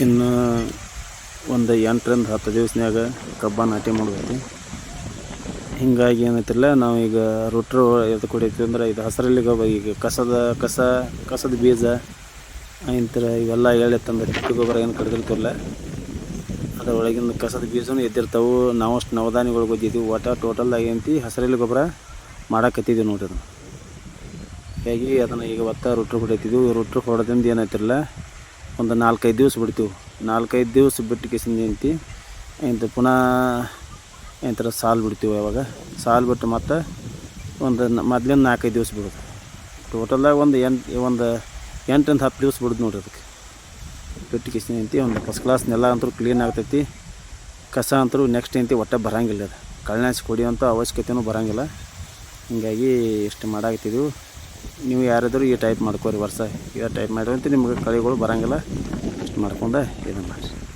ಇನ್ನು ಒಂದು ಎಂಟರಿಂದ ಹತ್ತು ದಿವಸನಾಗ ಕಬ್ಬ ನಾಟಿ ಮಾಡ್ಬೋದು ಹಿಂಗಾಗಿ ಏನೈತಿಲ್ಲ, ನಾವು ಈಗ ರುಟ್ರು ಎದ್ದು ಕುಡಿತೀವಿ ಅಂದ್ರೆ ಇದು ಹಸಿರಲ್ಲಿ ಗೊಬ್ಬರ ಈಗ ಕಸದ, ಕಸ, ಕಸದ ಬೀಜ ಇಂಥರ ಇವೆಲ್ಲ ಎಳೆ ತಂದು ಗೊಬ್ಬರ ಏನು ಕಡಿದಿರ್ತಿಲ್ಲ. ಅದ್ರ ಒಳಗಿಂದ ಕಸದ ಬೀಜನೂ ಎದ್ದಿರ್ತಾವೆ. ನಾವು ಅಷ್ಟು ನವಧಾನಿಗಳು ಗೊತ್ತಿದ್ದೀವಿ ಒಟ್ಟು ಟೋಟಲ್ ಆಗಂತಿ ಹಸಿರಲ್ಲಿ ಗೊಬ್ಬರ ಮಾಡಾಕತ್ತಿದ್ದೀವಿ ನೋಡಿರಿ ಅದನ್ನು. ಹೀಗಾಗಿ ಅದನ್ನು ಈಗ ಒತ್ತ ರುಟ್ರು ಹೊಡಿತಿದ್ವಿ ರುಟ್ರು ಹೊಡೆದಿಂದ ಏನಾಯ್ತಿರಲ್ಲ ಒಂದು ನಾಲ್ಕೈದು ದಿವಸ ಬಿಡ್ತೀವಿ. ನಾಲ್ಕೈದು ದಿವಸ ಬಿಟ್ಟು ಕಿಸಿಂದ ಏನಂತಿ ಇಂಥ ಪುನಃ ಏನಂತಾರೆ ಸಾಲು ಬಿಡ್ತೀವಿ ಅವಾಗ. ಸಾಲು ಬಿಟ್ಟು ಮತ್ತೆ ಒಂದು ಮೊದ್ಲಿಂದ ನಾಲ್ಕೈದು ದಿವಸ ಬಿಡೋದು. ಟೋಟಲ್ದಾಗ ಒಂದು ಎಂಟು, ಒಂದು ಎಂಟರಿಂದ ಹತ್ತು ದಿವಸ ಬಿಡೋದು ನೋಡ್ರಿ ಅದಕ್ಕೆ. ಬಿಟ್ಟು ಕಿಸಿಂದ ಒಂದು ಫಸ್ಟ್ ಕ್ಲಾಸ್ ನೆಲ ಅಂತೂ ಕ್ಲೀನ್ ಆಗ್ತೈತಿ. ಕಸ ಅಂತೂ ನೆಕ್ಸ್ಟ್ ಏನಂತಿ ಒಟ್ಟೆ ಬರಂಗಿಲ್ಲ ಅದು. ಕಳ್ನಾಸಿ ಕೊಡಿಯೋಂಥ ಅವಶ್ಯಕತೆಯೂ ಬರಂಗಿಲ್ಲ. ಹೀಗಾಗಿ ಇಷ್ಟು ಮಾಡಾಕತ್ತಿದ್ವಿ. ನೀವು ಯಾರಾದರೂ ಈ ಟೈಪ್ ಮಾಡ್ಕೋರಿ ವರ್ಷ. ಈ ಟೈಪ್ ಮಾಡಿದ್ರೆ ನಿಮ್ಗೆ ಕಳೆಗಳು ಬರಂಗಿಲ್ಲ. ಇಷ್ಟು ಮಾಡ್ಕೊಂಡು ಇದನ್ನು ಮಾಡಿರಿ.